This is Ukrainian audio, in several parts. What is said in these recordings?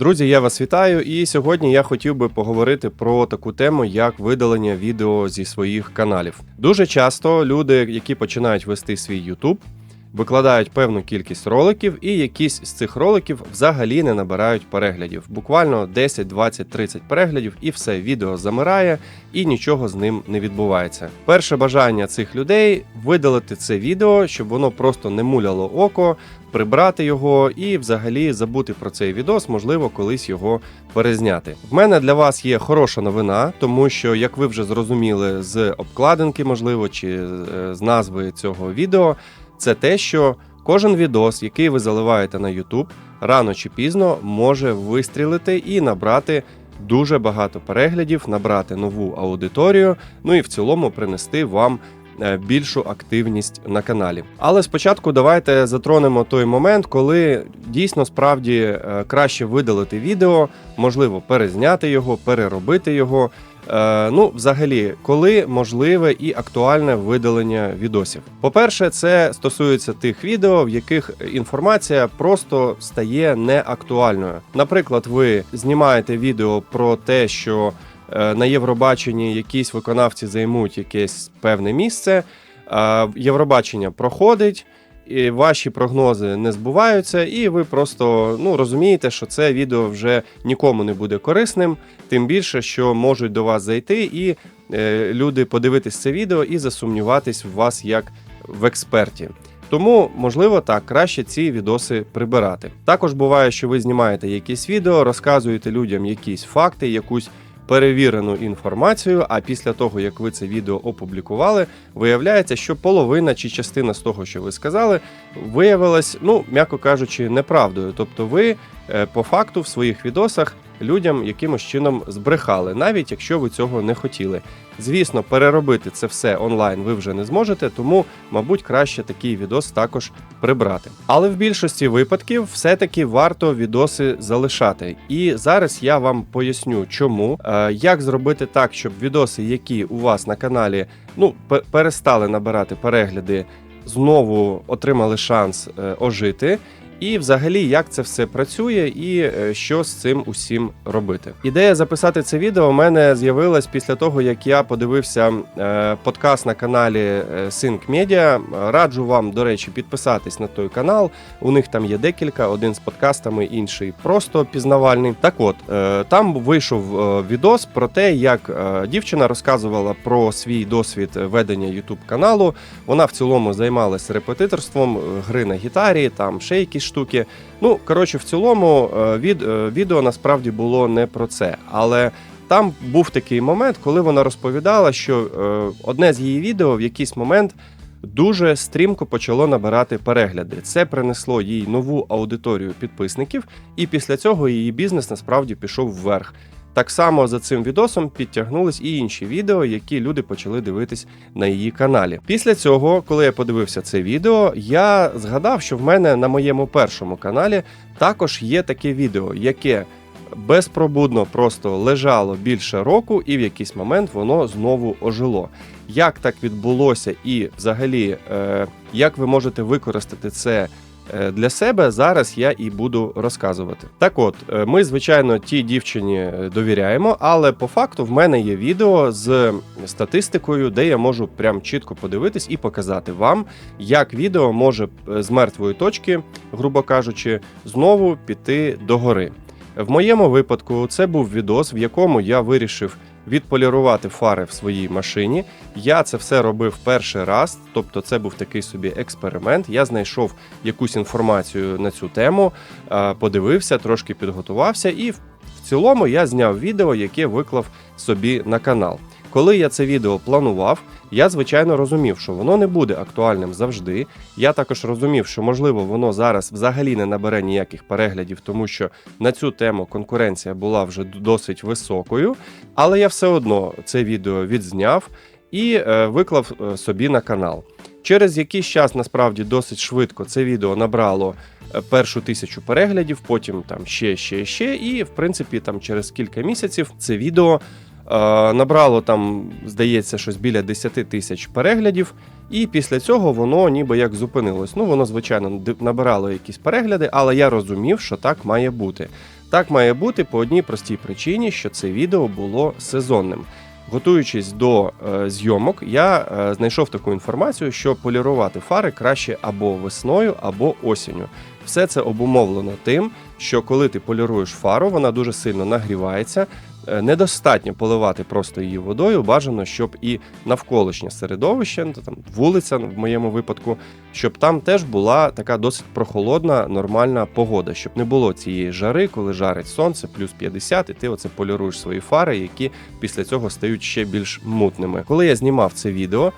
Друзі, я вас вітаю, і сьогодні я хотів би поговорити про таку тему, як видалення відео зі своїх каналів. Дуже часто люди, які починають вести свій YouTube, викладають певну кількість роликів, і якісь з цих роликів взагалі не набирають переглядів. Буквально 10, 20, 30 переглядів, і все відео замирає, і нічого з ним не відбувається. Перше бажання цих людей видалити це відео, щоб воно просто не муляло око, прибрати його і взагалі забути про цей відос, можливо, колись його перезняти. В мене для вас є хороша новина, тому що, як ви вже зрозуміли з обкладинки, можливо, чи е, з назви цього відео, це те, що кожен відос, який ви заливаєте на YouTube, рано чи пізно може вистрілити і набрати. Дуже багато переглядів, набрати нову аудиторію, ну і в цілому принести вам е, більшу активність на каналі. Але спочатку давайте затронемо той момент, коли дійсно справді е, краще видалити відео, можливо, перезняти його, переробити його. Е, Ну, взагалі, коли можливе і актуальне видалення відосів. По-перше, це стосується тих відео, в яких інформація просто стає неактуальною. Наприклад, ви знімаєте відео про те, що е, на Євробаченні якісь виконавці займуть якесь певне місце. Євробачення проходить. І ваші прогнози не збуваються, і ви просто ну розумієте, що це відео вже нікому не буде корисним, тим більше, що можуть до вас зайти і е, люди подивитись це відео і засумніватись в вас як в експерті. Тому, можливо, так краще ці відоси прибирати. Також буває, що ви знімаєте якісь відео, розказуєте людям якісь факти, якусь перевірену інформацію. А після того, як ви це відео опублікували, виявляється, що половина чи частина з того, що ви сказали, виявилась, ну м'яко кажучи, неправдою. Тобто, ви е, по факту в своїх відосах людям якимось чином збрехали, навіть якщо ви цього не хотіли. Звісно, переробити це все онлайн ви вже не зможете, тому, мабуть, краще такий відос також прибрати. Але в більшості випадків все-таки варто відоси залишати. І зараз я вам поясню, чому, Е, як зробити так, щоб відоси, які у вас на каналі ну, перестали набирати перегляди, знову отримали шанс е, ожити. І взагалі, як це все працює, і е, що з цим усім робити. Ідея записати це відео у мене з'явилась після того, як я подивився е, подкаст на каналі е, Sync Media. Раджу вам, до речі, підписатись на той канал. У них там є декілька, один з подкастами, інший просто пізнавальний. Так от там вийшов відос про те, як дівчина розказувала про свій досвід ведення YouTube каналу. Вона в цілому займалась репетиторством гри на гітарі, там якісь штуки. Ну коротше, в цілому е, від е, відео насправді було не про це, але. Там був такий момент, коли вона розповідала, що е, одне з її відео в якийсь момент дуже стрімко почало набирати перегляди. Це принесло їй нову аудиторію підписників, і після цього її бізнес насправді пішов вверх. Так само за цим відосом підтягнулись і інші відео, які люди почали дивитись на її каналі. Після цього, коли я подивився це відео, я згадав, що в мене на моєму першому каналі також є таке відео, яке безпробудно просто лежало більше року, і в якийсь момент воно знову ожило. Як так відбулося, і взагалі, е, як ви можете використати це? Е, Для себе зараз я і буду розказувати. Так от, е, ми, звичайно, тій дівчині е, довіряємо, але по факту в мене є відео з статистикою, де я можу прям чітко подивитись і показати вам, як відео може з мертвої точки, грубо кажучи, знову піти догори. В моєму випадку це був відос, в якому я вирішив відполірувати фари в своїй машині. Я це все робив перший раз, тобто це був такий собі експеримент. Я знайшов якусь інформацію на цю тему, е, подивився, трошки підготувався, і в в цілому я зняв відео, яке виклав собі на канал. Коли я це відео планував, я звичайно розумів, що воно не буде актуальним завжди. Я також розумів, що можливо воно зараз взагалі не набере ніяких переглядів, тому що на цю тему конкуренція була вже досить високою. Але я все одно це відео відзняв і е, виклав е, собі на канал. Через якийсь час, насправді, досить швидко це відео набрало е, першу тисячу переглядів, потім там ще, ще, ще. І в принципі, там через кілька місяців це відео набрало там, здається, щось біля 10 тисяч переглядів. І після цього воно ніби як зупинилось. Ну, воно, звичайно, набирало якісь перегляди, але я розумів, що так має бути. Так має бути по одній простій причині, що це відео було сезонним. Готуючись до е, зйомок, я е, знайшов таку інформацію, що полірувати фари краще або весною, або осінню. Все це обумовлено тим, що коли ти поліруєш фару, вона дуже сильно нагрівається. Е, Недостатньо поливати просто її водою. Бажано, щоб і навколишнє середовище, ну, там вулиця в моєму випадку, щоб там теж була така досить прохолодна, нормальна погода, щоб не було цієї жари, коли жарить сонце, плюс 50, і ти оце поліруєш свої фари, які після цього стають ще більш мутними. Коли я знімав це відео,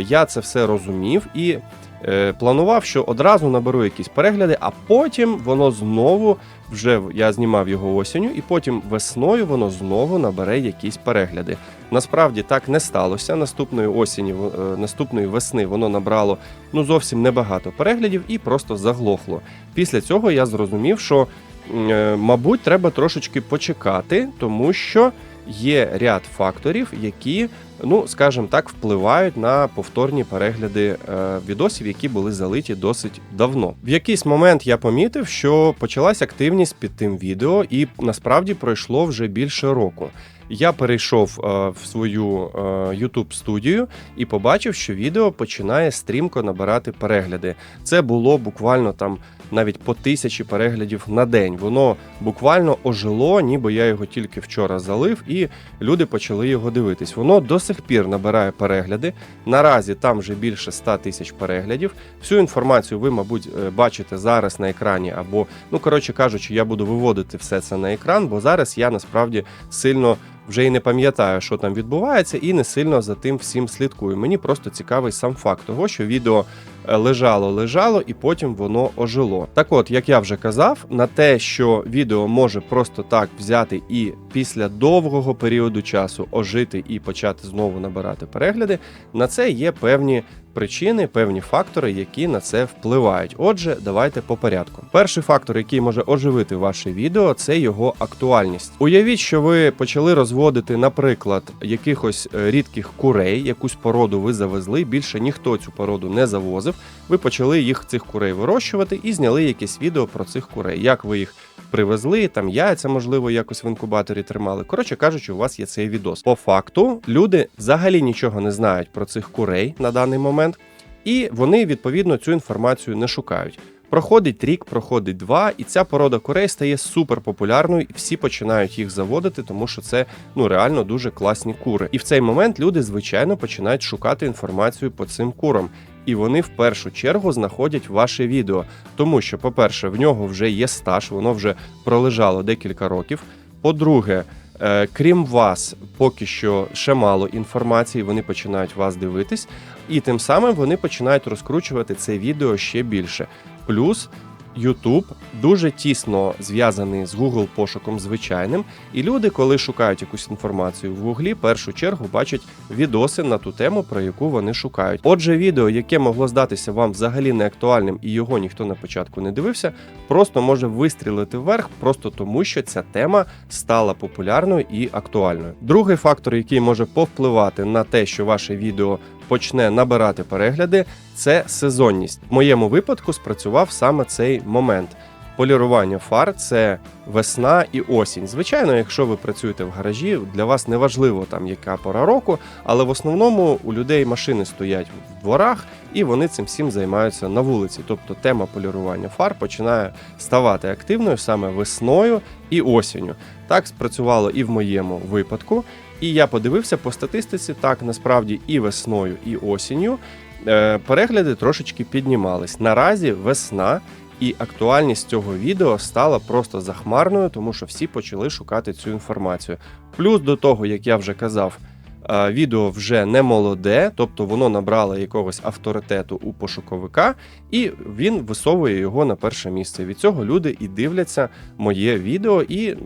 я це все розумів і. Е, Планував, що одразу наберу якісь перегляди, а потім воно знову вже я знімав його осінню, і потім весною воно знову набере якісь перегляди. Насправді так не сталося. Наступної осені, е, наступної весни воно набрало ну зовсім небагато переглядів і просто заглохло. Після цього я зрозумів, що е, мабуть треба трошечки почекати, тому що є ряд факторів, які, ну скажімо так, впливають на повторні перегляди е, відосів, які були залиті досить давно. В якийсь момент я помітив, що почалась активність під тим відео, і насправді пройшло вже більше року. Я перейшов е, в свою е, YouTube студію і побачив, що відео починає стрімко набирати перегляди. Це було буквально там навіть по тисячі переглядів на день. Воно буквально ожило, ніби я його тільки вчора залив, і люди почали його дивитись. Воно до сих пір набирає перегляди. Наразі там вже більше 100 тисяч переглядів. Всю інформацію ви, мабуть, е, бачите зараз на екрані, або, ну коротше кажучи, я буду виводити все це на екран, бо зараз я насправді сильно. Вже і не пам'ятаю, що там відбувається, і не сильно за тим всім слідкую. Мені просто цікавий сам факт того, що відео е, лежало, лежало, і потім воно ожило. Так от, як я вже казав, на те, що відео може просто так взяти і після довгого періоду часу ожити і почати знову набирати перегляди, на це є певні причини, певні фактори, які на це впливають. Отже, давайте по порядку. Перший фактор, який може оживити ваше відео, це його актуальність. Уявіть, що ви почали розводити, наприклад, якихось е, рідких курей, якусь породу ви завезли. Більше ніхто цю породу не завозив. Ви почали їх цих курей вирощувати і зняли якесь відео про цих курей. Як ви їх привезли, там яйця, можливо, якось в інкубаторі тримали. Коротше кажучи, у вас є цей відос. По факту, люди взагалі нічого не знають про цих курей на даний момент, і вони відповідно цю інформацію не шукають. Проходить рік, проходить два, і ця порода курей стає супер популярною, і всі починають їх заводити, тому що це ну реально дуже класні кури. І в цей момент люди, звичайно, починають шукати інформацію по цим курам. І вони в першу чергу знаходять ваше відео, тому що, по-перше, в нього вже є стаж, воно вже пролежало декілька років. По-друге, е, крім вас, поки що ще мало інформації, вони починають вас дивитись, і тим самим вони починають розкручувати це відео ще більше. Плюс YouTube дуже тісно зв'язаний з Google пошуком звичайним, і люди, коли шукають якусь інформацію в Google, в першу чергу бачать відоси на ту тему, про яку вони шукають. Отже, відео, яке могло здатися вам взагалі не актуальним, і його ніхто на початку не дивився, просто може вистрілити вверх, просто тому, що ця тема стала популярною і актуальною. Другий фактор, який може повпливати на те, що ваше відео почне набирати перегляди, це сезонність. В моєму випадку спрацював саме цей момент. Полірування фар це весна і осінь. Звичайно, якщо ви працюєте в гаражі, для вас не важливо там яка пора року, але в основному у людей машини стоять в дворах і вони цим всім займаються на вулиці. Тобто тема полірування фар починає ставати активною саме весною і осінню. Так спрацювало і в моєму випадку. І я подивився по статистиці, так насправді і весною, і осінню е, перегляди трошечки піднімались. Наразі весна. І актуальність цього відео стала просто захмарною, тому що всі почали шукати цю інформацію. Плюс до того, як я вже казав, відео вже не молоде, тобто воно набрало якогось авторитету у пошуковика, і він висовує його на перше місце. Від цього люди і дивляться моє відео, і е,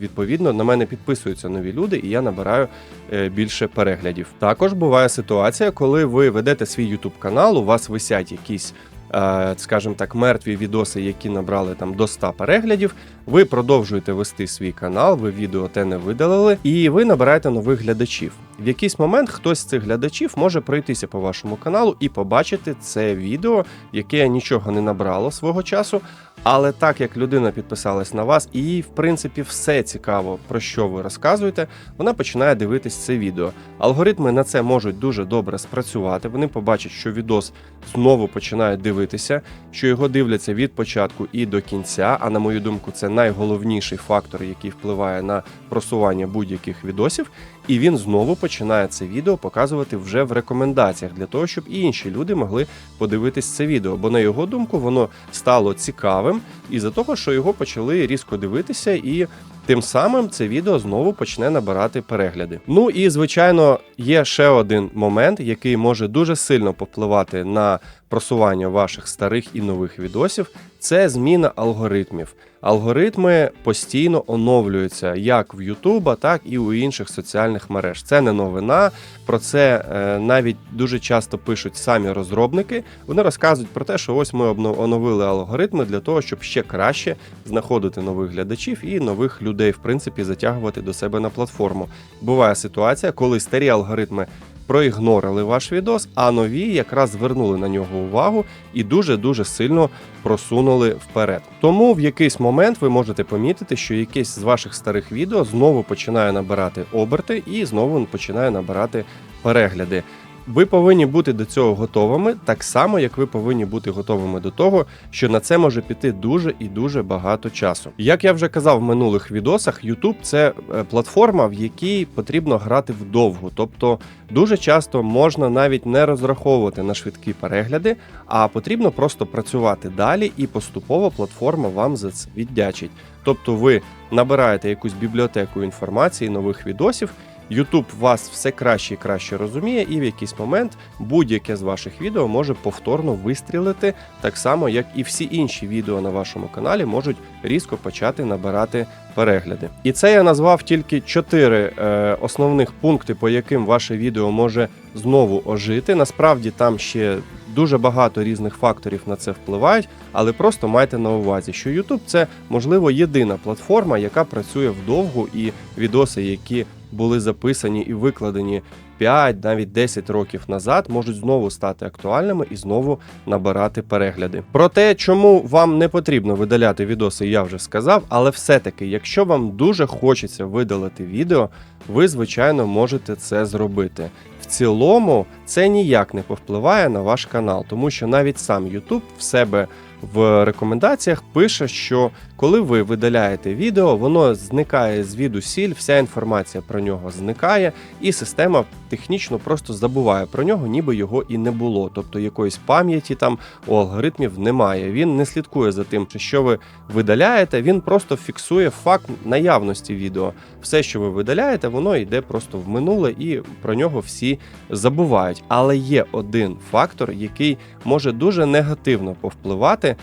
відповідно на мене підписуються нові люди, і я набираю е, більше переглядів. Також буває ситуація, коли ви ведете свій YouTube канал, у вас висять якісь. е, Скажімо так, мертві відоси, які набрали там до 100 переглядів. Ви продовжуєте вести свій канал, ви відео те не видалили, і ви набираєте нових глядачів. В якийсь момент хтось з цих глядачів може пройтися по вашому каналу і побачити це відео, яке нічого не набрало свого часу. Але так як людина підписалась на вас, і їй, в принципі, все цікаво, про що ви розказуєте, вона починає дивитись це відео. Алгоритми на це можуть дуже добре спрацювати. Вони побачать, що відос знову починають дивитися, що його дивляться від початку і до кінця. А на мою думку, це найголовніший фактор, який впливає на просування будь-яких відосів. І він знову починає це відео показувати вже в рекомендаціях для того, щоб і інші люди могли подивитись це відео. Бо на його думку воно стало цікавим із-за того, що його почали різко дивитися, і тим самим це відео знову почне набирати перегляди. Ну і звичайно, є ще один момент, який може дуже сильно повпливати на просування ваших старих і нових відосів. Це зміна алгоритмів. Алгоритми постійно оновлюються як в Ютуба, так і у інших соціальних мереж. Це не новина. Про це е, навіть дуже часто пишуть самі розробники. Вони розказують про те, що ось ми оновили алгоритми для того, щоб ще краще знаходити нових глядачів і нових людей, в принципі, затягувати до себе на платформу. Буває ситуація, коли старі алгоритми проігнорили ваш відос, а нові якраз звернули на нього увагу і дуже дуже сильно просунули вперед. Тому в якийсь момент ви можете помітити, що якесь з ваших старих відео знову починає набирати оберти і знову починає набирати перегляди. Ви повинні бути до цього готовими, так само як ви повинні бути готовими до того, що на це може піти дуже і дуже багато часу. Як я вже казав в минулих відосах, YouTube – це е, платформа, в якій потрібно грати вдовгу. Тобто дуже часто можна навіть не розраховувати на швидкі перегляди, а потрібно просто працювати далі, і поступово платформа вам за це віддячить. Тобто, ви набираєте якусь бібліотеку інформації, нових відосів. YouTube вас все краще і краще розуміє, і в якийсь момент будь-яке з ваших відео може повторно вистрілити, так само як і всі інші відео на вашому каналі можуть різко почати набирати перегляди. І це я назвав тільки чотири е, основних пункти, по яким ваше відео може знову ожити. Насправді там ще дуже багато різних факторів на це впливають, але просто майте на увазі, що YouTube це можливо єдина платформа, яка працює вдовгу, і відоси, які були записані і викладені 5, навіть 10 років назад, можуть знову стати актуальними і знову набирати перегляди. Про те, чому вам не потрібно видаляти відоси, я вже сказав, але все-таки, якщо вам дуже хочеться видалити відео, ви звичайно можете це зробити. В цілому це ніяк не повпливає на ваш канал, тому що навіть сам YouTube в себе в рекомендаціях пише, що коли ви видаляєте відео, воно зникає з віду вся інформація про нього зникає, і система технічно просто забуває про нього, ніби його і не було. Тобто якоїсь пам'яті там у алгоритмів немає. Він не слідкує за тим, що ви видаляєте, він просто фіксує факт наявності відео. Все, що ви видаляєте, воно йде просто в минуле, і про нього всі забувають. Але є один фактор, який може дуже негативно повпливати е,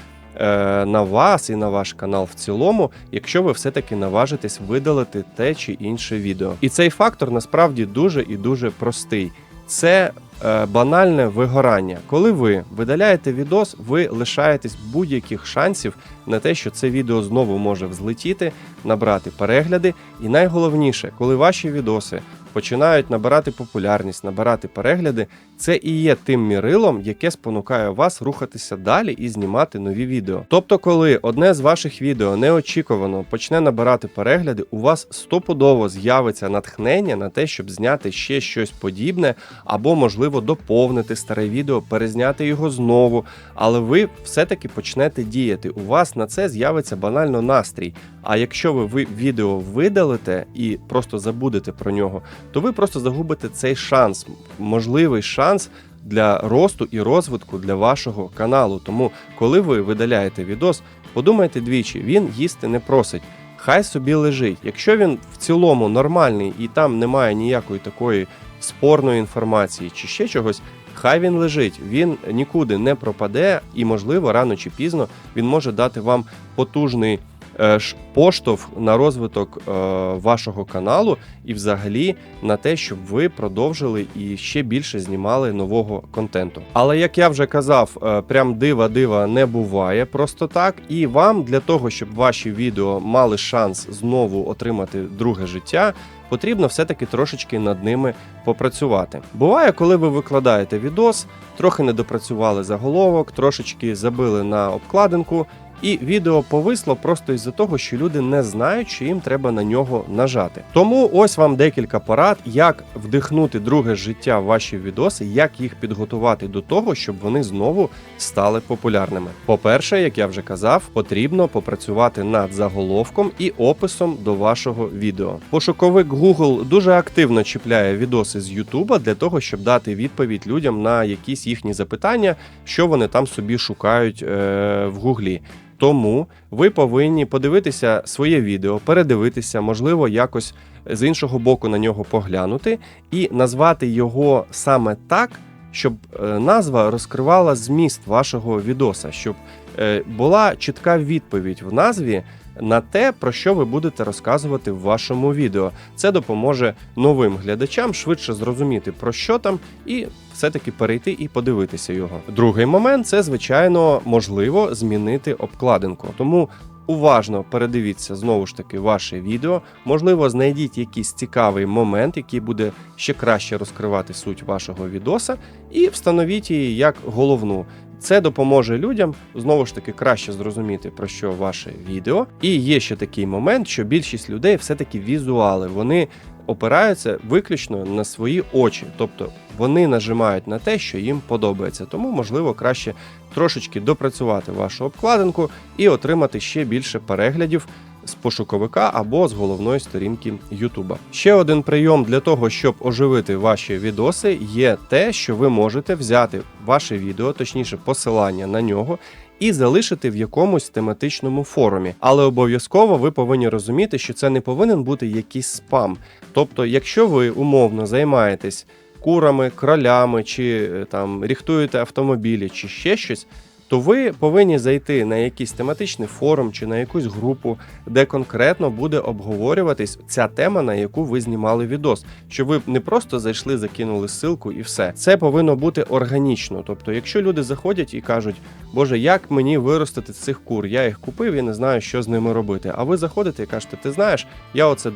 на вас і на ваш канал в цілому, якщо ви все-таки наважитесь видалити те чи інше відео. І цей фактор насправді дуже і дуже простий. Це е, банальне вигорання. Коли ви видаляєте відос, ви лишаєтесь будь-яких шансів на те, що це відео знову може взлетіти, набрати перегляди. І найголовніше, коли ваші відоси починають набирати популярність, набирати перегляди, це і є тим мірилом, яке спонукає вас рухатися далі і знімати нові відео. Тобто, коли одне з ваших відео неочікувано почне набирати перегляди, у вас стопудово з'явиться натхнення на те, щоб зняти ще щось подібне, або, можливо, доповнити старе відео, перезняти його знову. Але ви все-таки почнете діяти. У вас на це з'явиться банально настрій. А якщо ви ви відео видалите і просто забудете про нього, то ви просто загубите цей шанс, можливий шанс для росту і розвитку для вашого каналу. Тому, коли ви видаляєте відос, подумайте двічі, він їсти не просить. Хай собі лежить. Якщо він в цілому нормальний і там немає ніякої такої спорної інформації чи ще чогось, хай він лежить, він нікуди не пропаде, і, можливо, рано чи пізно він може дати вам потужний е, поштовх на розвиток е, вашого каналу і взагалі на те, щоб ви продовжили і ще більше знімали нового контенту. Але як я вже казав, е, прям дива дива не буває просто так. І вам для того, щоб ваші відео мали шанс знову отримати друге життя. Потрібно все-таки трошечки над ними попрацювати. Буває, коли ви викладаєте відос, трохи не допрацювали заголовок, трошечки забили на обкладинку, і відео повисло просто із-за того, що люди не знають, що їм треба на нього нажати. Тому ось вам декілька порад, як вдихнути друге життя в ваші відоси, як їх підготувати до того, щоб вони знову стали популярними. По-перше, як я вже казав, потрібно попрацювати над заголовком і описом до вашого відео. Пошуковик Google дуже активно чіпляє відоси з YouTube для того, щоб дати відповідь людям на якісь їхні запитання, що вони там собі шукають е- в Гуглі. Тому ви повинні подивитися своє відео, передивитися, можливо, якось з іншого боку на нього поглянути і назвати його саме так, щоб е, назва розкривала зміст вашого відоса, щоб е, була чітка відповідь в назві на те, про що ви будете розказувати в вашому відео. Це допоможе новим глядачам швидше зрозуміти про що там і все-таки перейти і подивитися його. Другий момент це, звичайно, можливо змінити обкладинку. Тому уважно передивіться знову ж таки ваше відео. Можливо, знайдіть якийсь цікавий момент, який буде ще краще розкривати суть вашого відоса, і встановіть її як головну. Це допоможе людям знову ж таки краще зрозуміти про що ваше відео. І є ще такий момент, що більшість людей все-таки візуали. Вони опираються виключно на свої очі, тобто вони нажимають на те, що їм подобається. Тому можливо краще трошечки допрацювати вашу обкладинку і отримати ще більше переглядів. З пошуковика або з головної сторінки Ютуба. Ще один прийом для того, щоб оживити ваші відоси, є те, що ви можете взяти ваше відео, точніше посилання на нього, і залишити в якомусь тематичному форумі. Але обов'язково ви повинні розуміти, що це не повинен бути якийсь спам. Тобто, якщо ви умовно займаєтесь курами, кролями, чи е, там ріхтуєте автомобілі, чи ще щось. То ви повинні зайти на якийсь тематичний форум чи на якусь групу, де конкретно буде обговорюватись ця тема, на яку ви знімали відос. Щоб ви не просто зайшли, закинули ссылку і все. Це повинно бути органічно. Тобто, якщо люди заходять і кажуть, Боже, як мені виростити цих кур? Я їх купив і не знаю, що з ними робити. А ви заходите і кажете, ти знаєш, я оце е,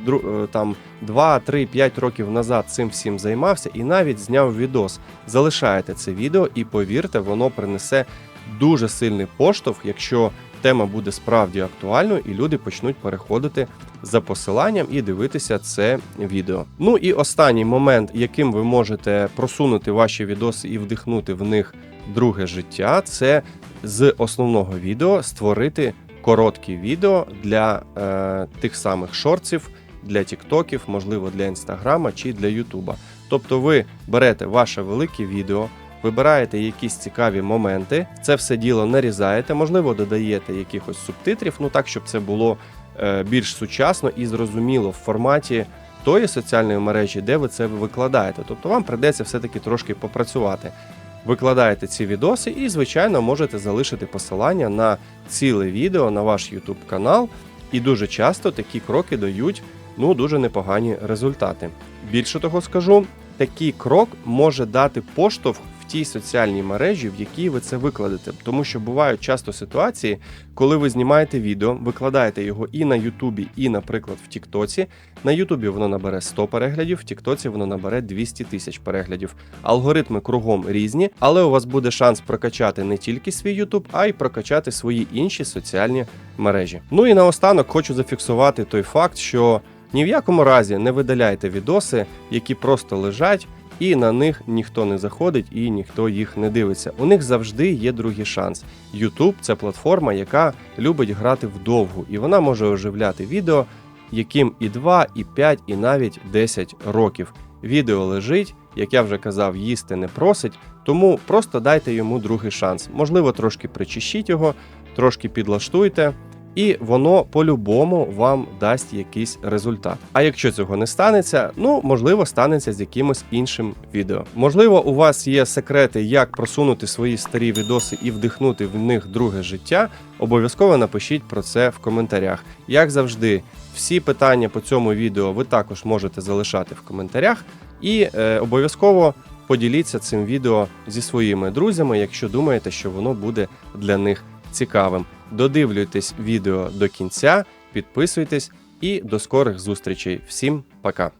там 2, 3, 5 років назад цим всім займався і навіть зняв відос. Залишаєте це відео і повірте, воно принесе дуже сильний поштовх, якщо тема буде справді актуальною, і люди почнуть переходити за посиланням і дивитися це відео. Ну і останній момент, яким ви можете просунути ваші відоси і вдихнути в них друге життя, це з основного відео створити короткі відео для е, тих самих шортсів, для тіктоків, можливо, для інстаграма чи для Ютуба. Тобто ви берете ваше велике відео, вибираєте якісь цікаві моменти, це все діло нарізаєте, можливо, додаєте якихось субтитрів, ну так, щоб це було е, більш сучасно і зрозуміло в форматі тої соціальної мережі, де ви це викладаєте. Тобто вам придеться все-таки трошки попрацювати. Викладаєте ці відоси і, звичайно, можете залишити посилання на ціле відео на ваш YouTube канал. І дуже часто такі кроки дають ну дуже непогані результати. Більше того скажу, такий крок може дати поштовх тій соціальній мережі, в якій ви це викладете. Тому що бувають часто ситуації, коли ви знімаєте відео, викладаєте його і на Ютубі, і, наприклад, в Тіктоці. На Ютубі воно набере 100 переглядів, в Тіктоці воно набере 200 тисяч переглядів. Алгоритми кругом різні, але у вас буде шанс прокачати не тільки свій Ютуб, а й прокачати свої інші соціальні мережі. Ну і наостанок хочу зафіксувати той факт, що ні в якому разі не видаляйте відоси, які просто лежать. І на них ніхто не заходить і ніхто їх не дивиться. У них завжди є другий шанс. YouTube – це платформа, яка любить грати вдовгу, і вона може оживляти відео, яким і 2, і 5, і навіть 10 років. Відео лежить, як я вже казав, їсти не просить, тому просто дайте йому другий шанс. Можливо, трошки причищіть його, трошки підлаштуйте. І воно по-любому вам дасть якийсь результат. А якщо цього не станеться, ну можливо, станеться з якимось іншим відео. Можливо, у вас є секрети, як просунути свої старі відоси і вдихнути в них друге життя. Обов'язково напишіть про це в коментарях. Як завжди, всі питання по цьому відео ви також можете залишати в коментарях, і е, обов'язково поділіться цим відео зі своїми друзями, якщо думаєте, що воно буде для них цікавим. Додивлюйтесь відео до кінця, підписуйтесь і до скорих зустрічей. Всім пока!